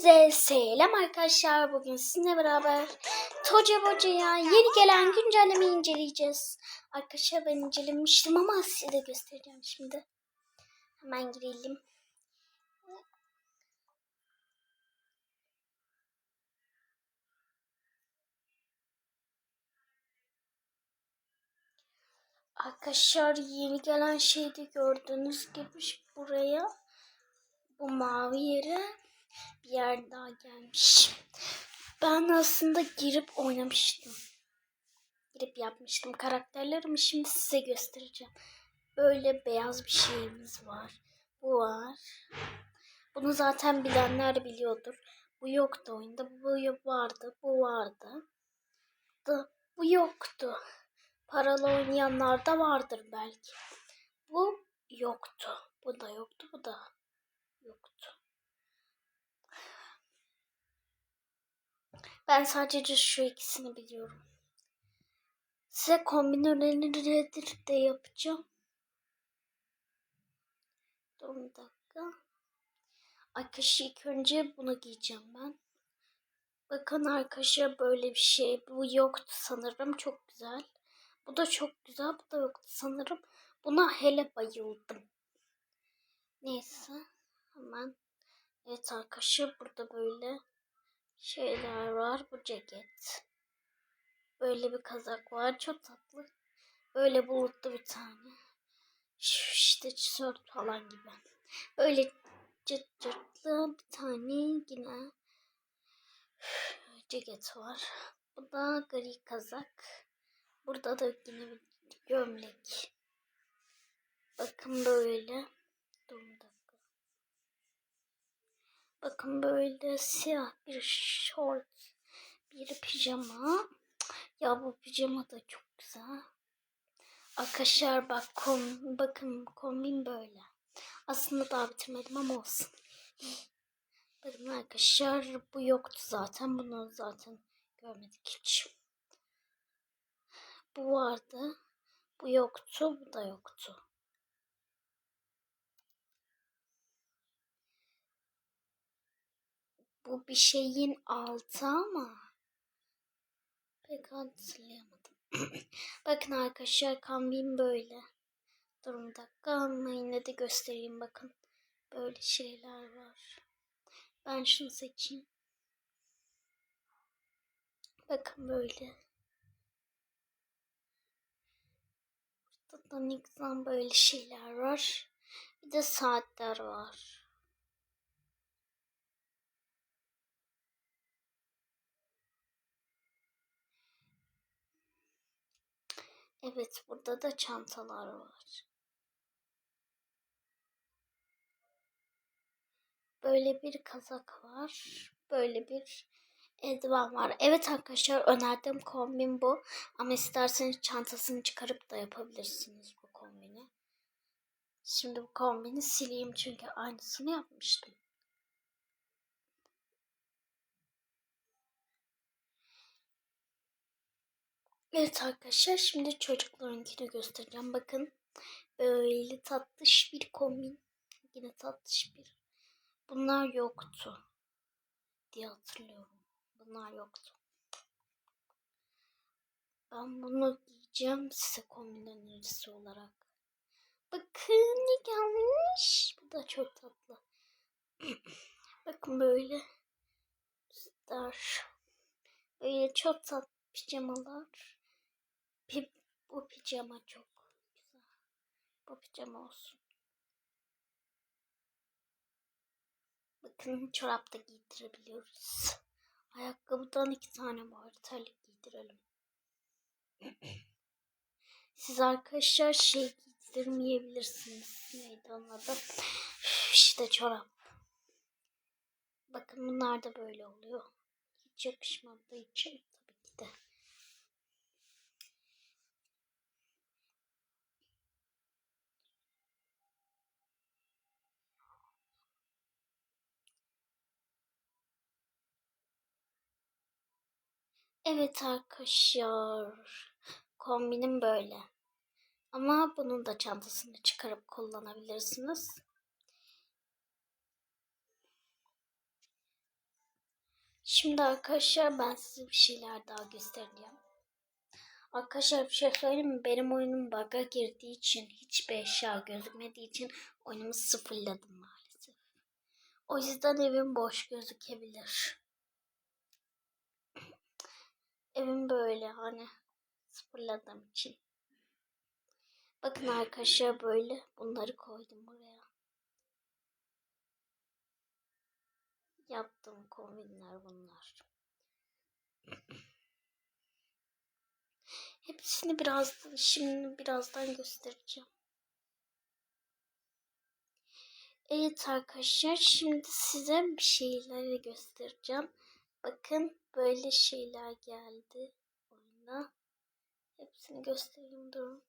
Hepinize selam arkadaşlar. Bugün sizinle beraber Toca Boca'ya yeni gelen güncellemeyi inceleyeceğiz. Arkadaşlar ben incelemiştim ama size de göstereceğim şimdi. Hemen girelim. Arkadaşlar yeni gelen şeyde gördüğünüz gibi buraya bu mavi yere bir yer daha gelmiş. Ben aslında girip oynamıştım. Girip yapmıştım karakterlerimi şimdi size göstereceğim. Böyle beyaz bir şeyimiz var. Bu var. Bunu zaten bilenler biliyordur. Bu yoktu oyunda. Bu vardı. Bu vardı. Da, bu yoktu. Paralı oynayanlar da vardır belki. Bu yoktu. Bu da yoktu. Bu da yoktu. Ben sadece şu ikisini biliyorum. Size kombin önerileri de yapacağım. Dur bir dakika. Arkadaşlar ilk önce bunu giyeceğim ben. Bakın arkadaşlar böyle bir şey. Bu yoktu sanırım. Çok güzel. Bu da çok güzel. Bu da yoktu sanırım. Buna hele bayıldım. Neyse. Hemen. Evet arkadaşlar burada böyle şeyler var. Bu ceket. Böyle bir kazak var. Çok tatlı. Böyle bulutlu bir tane. Şu işte tişört falan gibi. Böyle cırt cırtlı bir tane yine ceket var. Bu da gri kazak. Burada da yine bir gömlek. Bakın böyle. Dur bir. Bakın böyle siyah bir şort, bir pijama. Ya bu pijama da çok güzel. Arkadaşlar bak kom, bakın kombin böyle. Aslında daha bitirmedim ama olsun. Bakın arkadaşlar bu yoktu zaten. Bunu zaten görmedik hiç. Bu vardı. Bu yoktu. Bu da yoktu. Bu bir şeyin altı ama pek hatırlayamadım. bakın arkadaşlar kambim böyle. Dakika ama yine de göstereyim bakın. Böyle şeyler var. Ben şunu seçeyim. Bakın böyle. Burada da güzel böyle şeyler var. Bir de saatler var. Evet burada da çantalar var. Böyle bir kazak var. Böyle bir eldiven var. Evet arkadaşlar önerdiğim kombin bu. Ama isterseniz çantasını çıkarıp da yapabilirsiniz bu kombini. Şimdi bu kombini sileyim çünkü aynısını yapmıştım. Evet arkadaşlar şimdi çocuklarınkini göstereceğim. Bakın böyle tatlış bir kombin. Yine tatlış bir. Bunlar yoktu diye hatırlıyorum. Bunlar yoktu. Ben bunu giyeceğim size kombin önerisi olarak. Bakın ne gelmiş. Bu da çok tatlı. Bakın böyle. Star. Böyle çok tatlı pijamalar. Pi bu pijama çok güzel. Bu pijama olsun. Bakın çorap da giydirebiliyoruz. Ayakkabıdan iki tane var. Terlik giydirelim. Siz arkadaşlar şey giydirmeyebilirsiniz. Neydi onun adı? İşte çorap. Bakın bunlar da böyle oluyor. Hiç yakışmadığı için tabii ki de. Evet arkadaşlar. Kombinim böyle. Ama bunun da çantasını çıkarıp kullanabilirsiniz. Şimdi arkadaşlar ben size bir şeyler daha göstereceğim. Arkadaşlar bir şey söyleyeyim? Benim oyunum bug'a girdiği için hiçbir eşya gözükmediği için oyunumu sıfırladım maalesef. O yüzden evim boş gözükebilir. Evim böyle hani sıfırladığım için. Bakın arkadaşlar böyle bunları koydum buraya. Yaptığım kombinler bunlar. Hepsini biraz şimdi birazdan göstereceğim. Evet arkadaşlar şimdi size bir şeyler göstereceğim. Bakın böyle şeyler geldi oyuna. Hepsini göstereyim durun.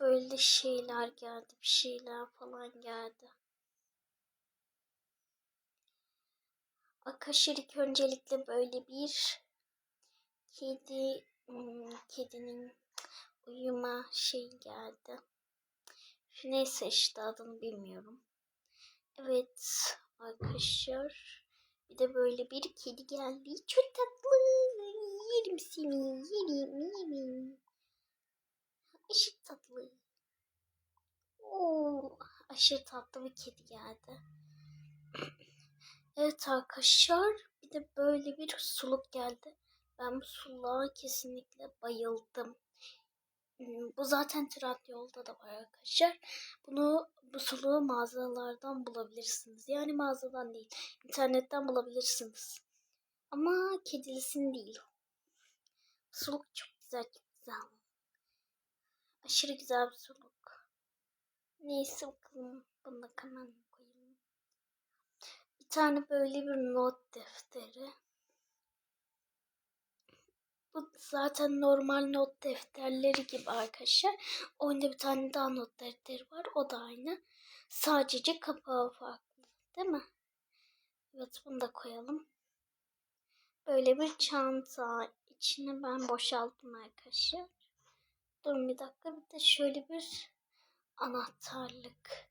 Böyle şeyler geldi, bir şeyler falan geldi. Akaşirik öncelikle böyle bir kedi hmm, kedinin uyuma şey geldi. Neyse işte adını bilmiyorum. Evet arkadaşlar bir de böyle bir kedi geldi. Çok tatlı. Yerim seni. Yerim yerim. Aşırı tatlı. Oo, aşırı tatlı bir kedi geldi. Evet arkadaşlar bir de böyle bir suluk geldi. Ben bu suluğa kesinlikle bayıldım. Hmm, bu zaten Trendyol'da da var arkadaşlar. Bunu bu suluğu mağazalardan bulabilirsiniz. Yani mağazadan değil, internetten bulabilirsiniz. Ama kedilisini değil. Suluk çok güzel, çok güzel. Aşırı güzel bir suluk. Neyse bakalım. Bunu da koyayım. Bir tane böyle bir not defteri. Bu zaten normal not defterleri gibi arkadaşlar. Oyunda bir tane daha not defteri var. O da aynı. Sadece kapağı farklı. Değil mi? Evet bunu da koyalım. Böyle bir çanta. içini ben boşalttım arkadaşlar. Durun bir dakika. Bir de şöyle bir anahtarlık.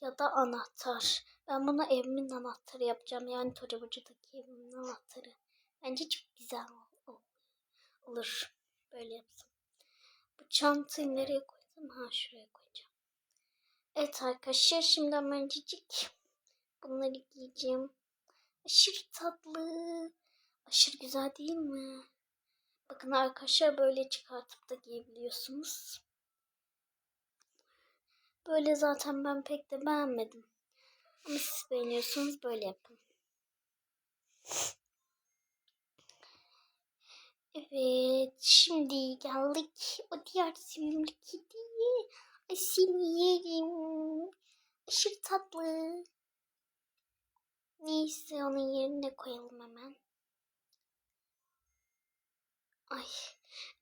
Ya da anahtar. Ben buna evimin anahtarı yapacağım. Yani Tocabucu'daki evimin anahtarı. Bence çok güzel olur. Böyle yapsam. Bu çantayı nereye koysam? Ha şuraya koyacağım. Evet arkadaşlar şimdi hemencik bunları giyeceğim. Aşırı tatlı. Aşırı güzel değil mi? Bakın arkadaşlar böyle çıkartıp da giyebiliyorsunuz. Böyle zaten ben pek de beğenmedim. Ama siz beğeniyorsanız böyle yapın. Evet, şimdi geldik o diğer sevimli kediye. Ay seni yerim. Aşırı tatlı. Neyse onun yerine koyalım hemen. Ay.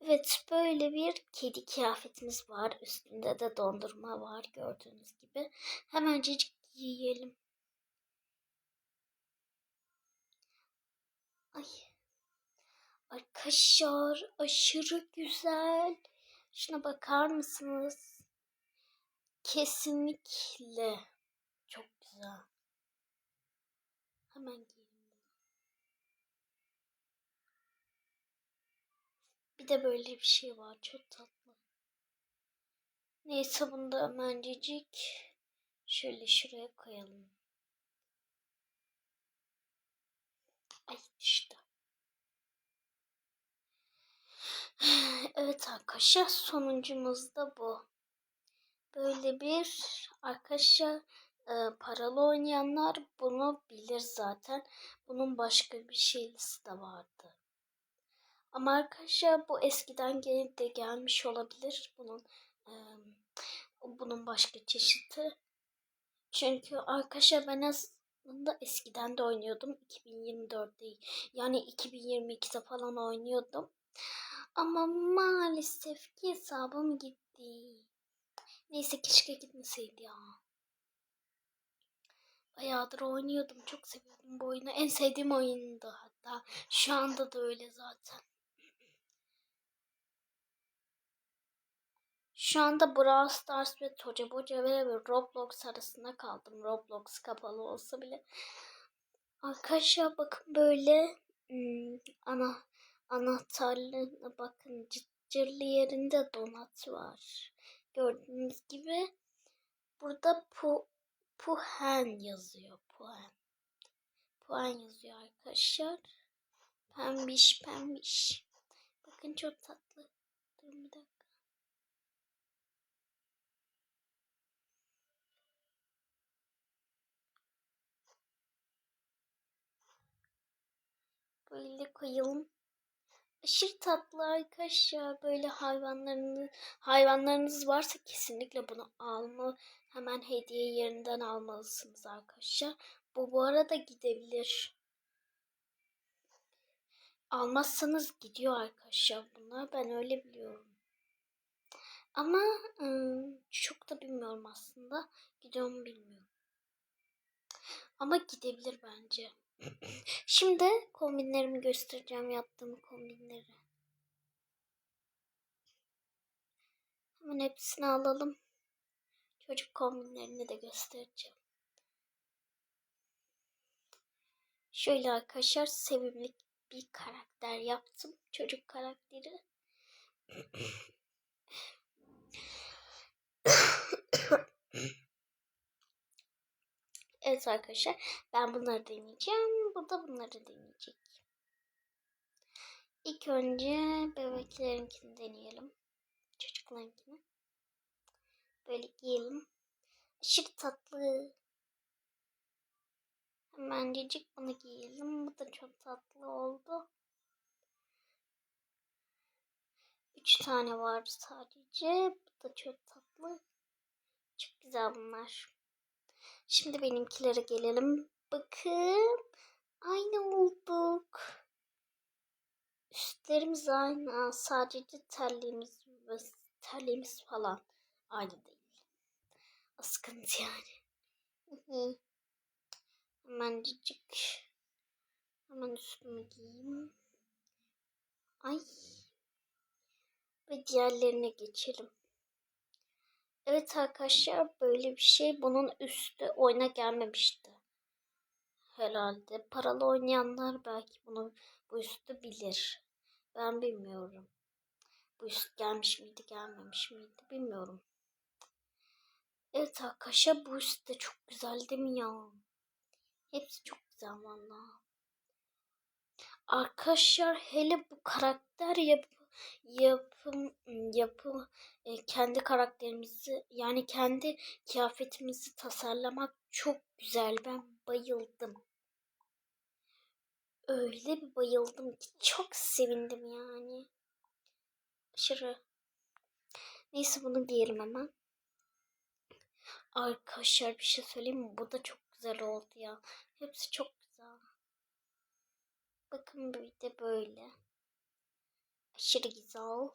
Evet böyle bir kedi kıyafetimiz var. Üstünde de dondurma var gördüğünüz gibi. Hemencecik giyelim. Ay. Arkadaşlar aşırı güzel. Şuna bakar mısınız? Kesinlikle çok güzel. Hemen giyelim. Bir de böyle bir şey var. Çok tatlı. Neyse bunu da hemencecik şöyle şuraya koyalım. Ay işte. Evet arkadaşlar sonuncumuz da bu. Böyle bir arkadaşlar e, paralı oynayanlar bunu bilir zaten. Bunun başka bir şeylisi de vardı. Ama arkadaşlar bu eskiden gelip de gelmiş olabilir. Bunun e, bunun başka çeşidi. Çünkü arkadaşlar ben aslında eskiden de oynuyordum. 2024 değil. Yani 2022'de falan oynuyordum. Ama maalesef ki hesabım gitti. Neyse keşke gitmeseydi ya. Bayağıdır oynuyordum. Çok seviyordum bu oyunu. En sevdiğim oyundu hatta. Şu anda da öyle zaten. Şu anda Brawl Stars ve Toca Boca ve Roblox arasında kaldım. Roblox kapalı olsa bile. Arkadaşlar bakın böyle hmm, ana anahtarlığına bakın cırlı yerinde donat var. Gördüğünüz gibi burada pu, puhen yazıyor. Puhen. Puhen yazıyor arkadaşlar. Pembiş pembiş. Bakın çok tatlı. Durun bir dakika. Böyle koyalım. Aşırı tatlı arkadaşlar. Böyle hayvanlarınız, hayvanlarınız varsa kesinlikle bunu alma. Hemen hediye yerinden almalısınız arkadaşlar. Bu bu arada gidebilir. Almazsanız gidiyor arkadaşlar bunlar. Ben öyle biliyorum. Ama ıı, çok da bilmiyorum aslında. Gidiyor mu bilmiyorum. Ama gidebilir bence. Şimdi kombinlerimi göstereceğim yaptığım kombinleri. Hemen hepsini alalım. Çocuk kombinlerini de göstereceğim. Şöyle arkadaşlar sevimli bir karakter yaptım. Çocuk karakteri. Evet arkadaşlar ben bunları deneyeceğim. Bu da bunları deneyecek. İlk önce bebeklerinkini deneyelim. Çocuklarınkini. Böyle giyelim. Aşırı tatlı. Hemencecik bunu giyelim. Bu da çok tatlı oldu. Üç tane var sadece. Bu da çok tatlı. Çok güzel bunlar. Şimdi benimkilere gelelim. Bakın. Aynı olduk. Üstlerimiz aynı. Sadece terliğimiz ve terliğimiz falan aynı değil. O sıkıntı yani. Hemencik. Hemen üstümü giyeyim. Ay. Ve diğerlerine geçelim. Evet arkadaşlar böyle bir şey bunun üstü oyuna gelmemişti. Herhalde paralı oynayanlar belki bunu bu üstü bilir. Ben bilmiyorum. Bu üst gelmiş miydi gelmemiş miydi bilmiyorum. Evet arkadaşlar bu üst de çok güzel değil mi ya? Hepsi çok güzel valla. Arkadaşlar hele bu karakter yap yapım yapı e, kendi karakterimizi yani kendi kıyafetimizi tasarlamak çok güzel. Ben bayıldım. Öyle bir bayıldım ki çok sevindim yani. Aşırı. Neyse bunu giyelim hemen. Arkadaşlar bir şey söyleyeyim mi? Bu da çok güzel oldu ya. Hepsi çok güzel. Bakın bir de böyle. Aşırı güzel.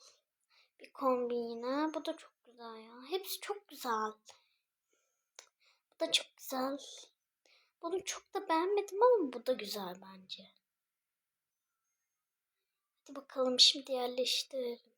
Bir kombine. Bu da çok güzel ya. Hepsi çok güzel. Bu da çok güzel. Bunu çok da beğenmedim ama bu da güzel bence. Hadi bakalım şimdi yerleştirelim.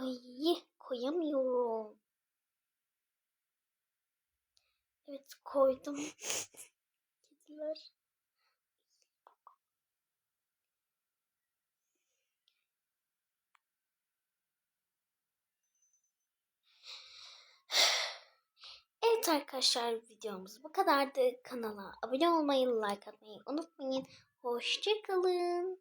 Ay koyamıyorum. Evet koydum. Kediler. Evet arkadaşlar videomuz bu kadardı. Kanala abone olmayı, like atmayı unutmayın. Hoşçakalın.